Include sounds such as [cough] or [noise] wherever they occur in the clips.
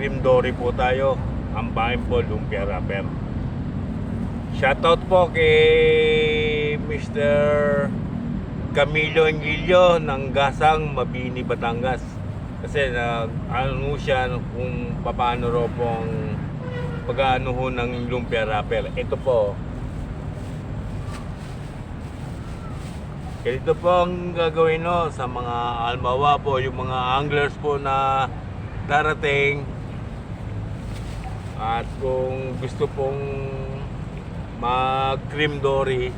Nag-grim dory po tayo. Ang bahin po, Lumpia Rapper. Shoutout po kay Mr. Camilo Angilio ng Gasang, Mabini, Batangas. Kasi nag ano siya kung paano raw pong pag-ano ho ng Lumpia Rapper. Ito po, Ganito po ang gagawin no, sa mga almawa po, yung mga anglers po na darating. At kung gusto pong mag-cream dory,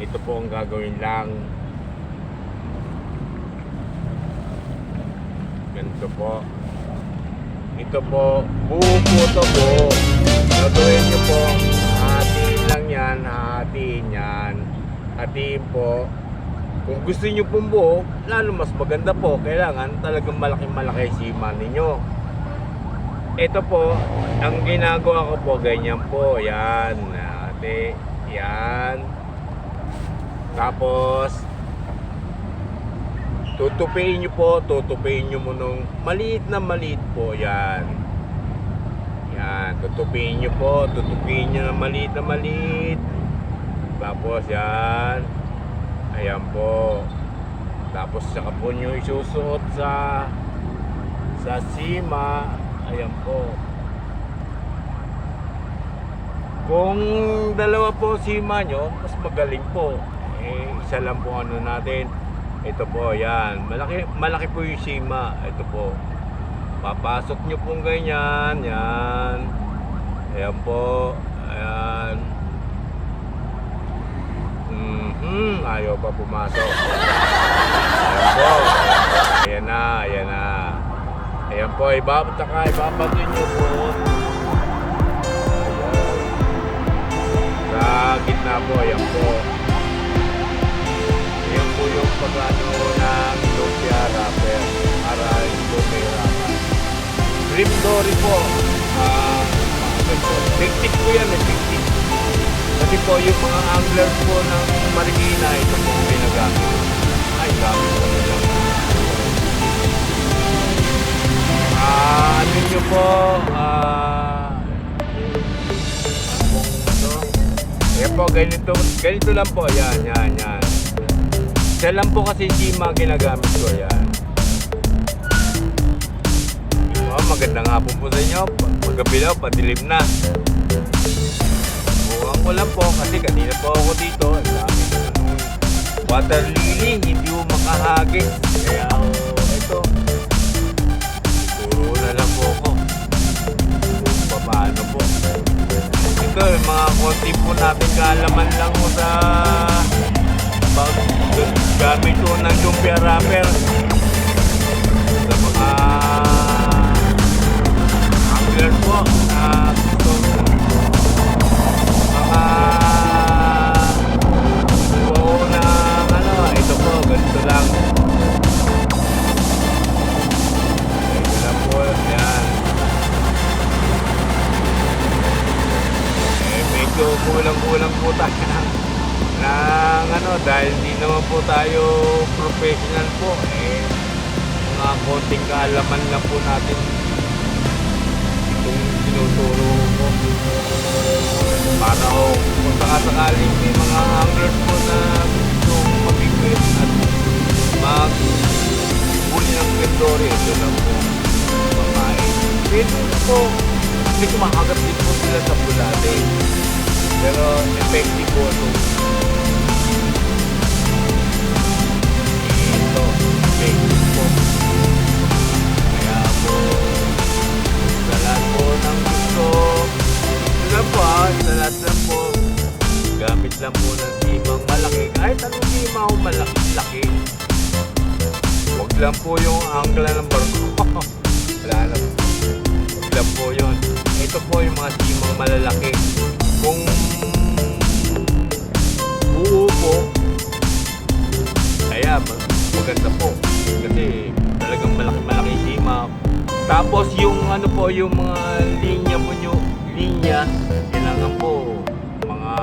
ito po ang gagawin lang. Ganito po. Ito po, buo po ito po. Gagawin nyo po, hatiin lang yan, hatiin yan. Hatiin po. Kung gusto nyo pong buo, lalo mas maganda po. Kailangan talagang malaking malaki sima ninyo. Ito po, ang ginagawa ko po, ganyan po. Yan. Ate, yan. Tapos, tutupiin nyo po, tutupiin nyo mo nung maliit na maliit po. Yan. Yan. Tutupiin nyo po, tutupiin nyo na maliit na maliit. Tapos yan. Ayan po. Tapos saka po nyo isusuot sa sa sima. Ayan po. Kung dalawa po sima nyo, mas magaling po. Eh, isa lang po ano natin. Ito po, yan. Malaki, malaki po yung sima. Ito po. Papasok nyo pong ganyan. Yan. Ayan po. Ayan. Mhm, ayaw pa pumasok. Ayan po. Ayan na, ayan na. Ayan po, iba, tsaka ibabatin nyo po. Ayan. Sa gitna po, ayan po. Ayan po yung pag-ano ng lumpia wrapper para hindi may rapan. Grim dory po. Ah, uh, po yan eh, tiktik. Kasi po yung mga anglers po ng Marikina, ito po ang ginagamit. Ay, gamit po. Ah, ano nyo po, ah, ito? Ayan po, ganito, ganito lang po, yan, yan, yan. Siya lang po kasi sima ginagamit ko, yan. Oh, magandang hapon po sa inyo. Paggabi na, padilim na. Buwan ko lang po kasi kanina po ako dito. Ang dami water lily, hindi mo makahagis. Kaya oh, Yung mga konti po natin kaalaman lang po sa pag gamit ko ng lumpia wrapper. Sa mga angler po na tayo professional po. Eh, mga konting kaalaman lang po natin. Itong tinuturo ko. Para ho kung sakasakaling may mga anglers po na gusto mabigwit at mag huli ng pendore ito lang po. Mamain pwede po. Hindi kumakagat din po sila sa bulate. Pero effective po ito anong sima o malaki laki huwag lang po yung angla ng barko. [laughs] Wala lang. Huwag lang po yun. Ito po yung mga simang malalaki. Kung buo po kaya mag- maganda po. Kasi talagang malaki-malaki sima tapos yung ano po yung mga linya mo nyo linya kailangan po. Mga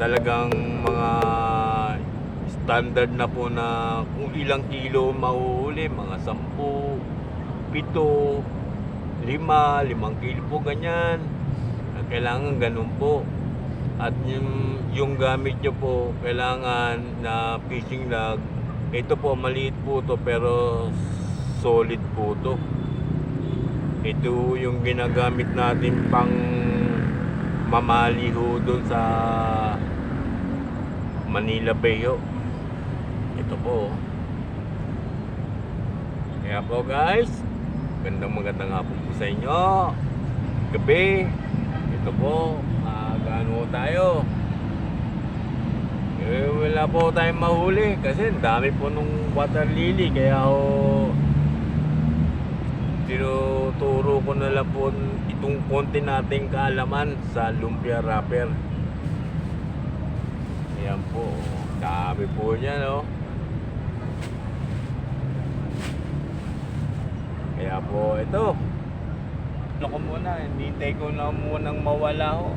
talagang mga standard na po na kung ilang kilo mahuhuli, mga 10, 7, 5, 5 kilo po ganyan. Kailangan ganun po. At yung, yung gamit nyo po, kailangan na fishing log. Ito po, maliit po to pero solid po to. Ito yung ginagamit natin pang mamali doon sa Manila Bay ho. Ito po. Kaya po guys, gandang magandang hapon po sa inyo. Gabi. Ito po, uh, gaano tayo. Eh, wala po tayong mahuli kasi dami po nung water lily kaya ho tinuturo ko na lang po itong konti nating kaalaman sa lumpia wrapper. Ayan po, dami po niya no. Kaya po ito. Ano ko muna, hinintay ko na munang mawala ho.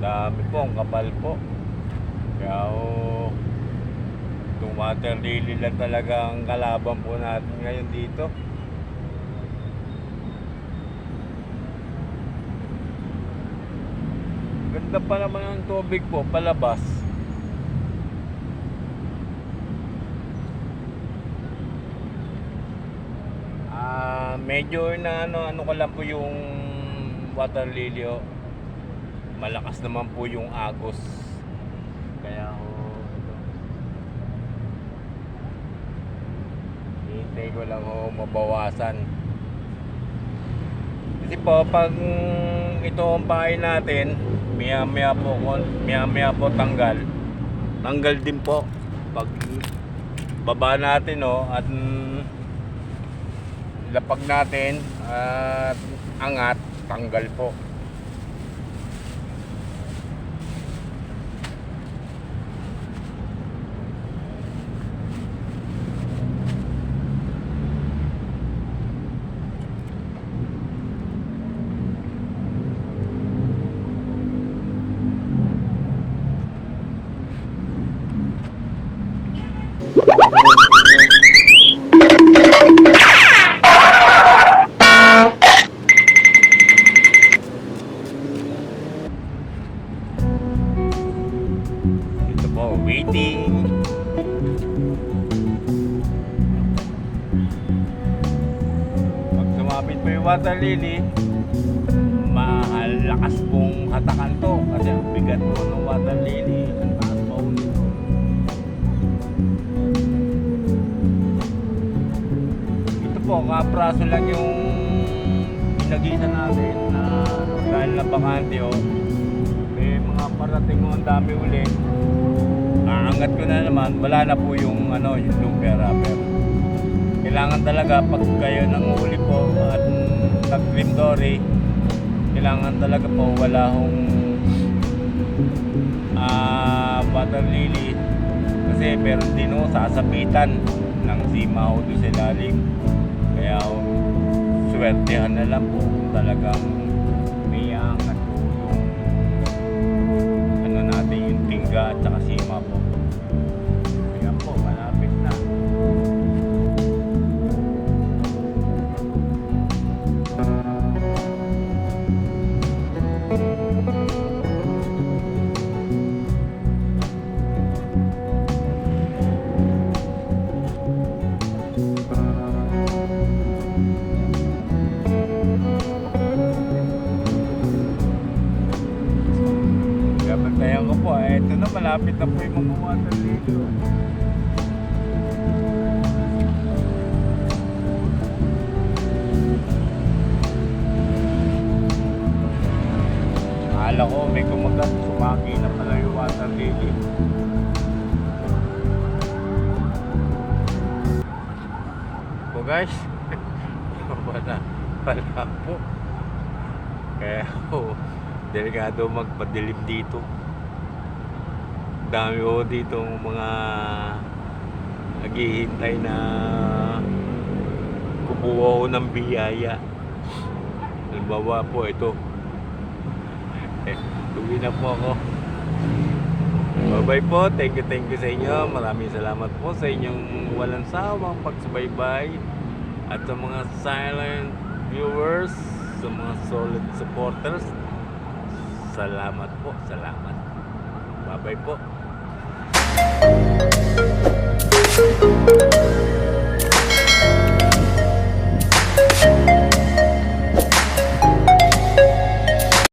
Dami po, ang kapal po. Kaya water lily lang talaga ang kalaban po natin ngayon dito. Ganda pa naman ang tubig po, palabas. Ah, medyo na ano ano ko lang po yung water lily oh. Malakas naman po yung agos. Kaya ho ito. Hintay ko lang ho mabawasan. Kasi po pag ito ang bahay natin, maya maya po maya maya po tanggal. Tanggal din po pag baba natin no at mm, lapag natin at angat tanggal po. Waiting. Pag sumapit po yung water lily, malakas pong hatakan to kasi ang bigat po ng water lily. Ang taas po nito. Ito po, kapraso lang yung pinagisan natin na dahil na bakante oh. May mga parating ang dami ulit. Aangat ko na naman, wala na po yung ano, yung lumpia wrapper. Kailangan talaga pag kayo nanguhuli po at nag-green dory, kailangan talaga po wala hong water lily kasi meron din ho sasapitan ng sima ho sa ilalim. Kaya ho, swertehan na lang po talagang tingga at saka sima po. Malapit na po yung water dito. Akala ko may kumagat, sumaki na pala yung water lily. Po guys, [laughs] wala, wala po. Kaya po, delikado magpadilim dito. Dami po dito mga naghihintay na kukuha ko ng biyaya. Halimbawa po ito. Eh, uwi na po ako. Bye-bye po. Thank you, thank you sa inyo. Maraming salamat po sa inyong walang sawang pagsubaybay at sa mga silent viewers, sa mga solid supporters. Salamat po. Salamat. Bye-bye po. Música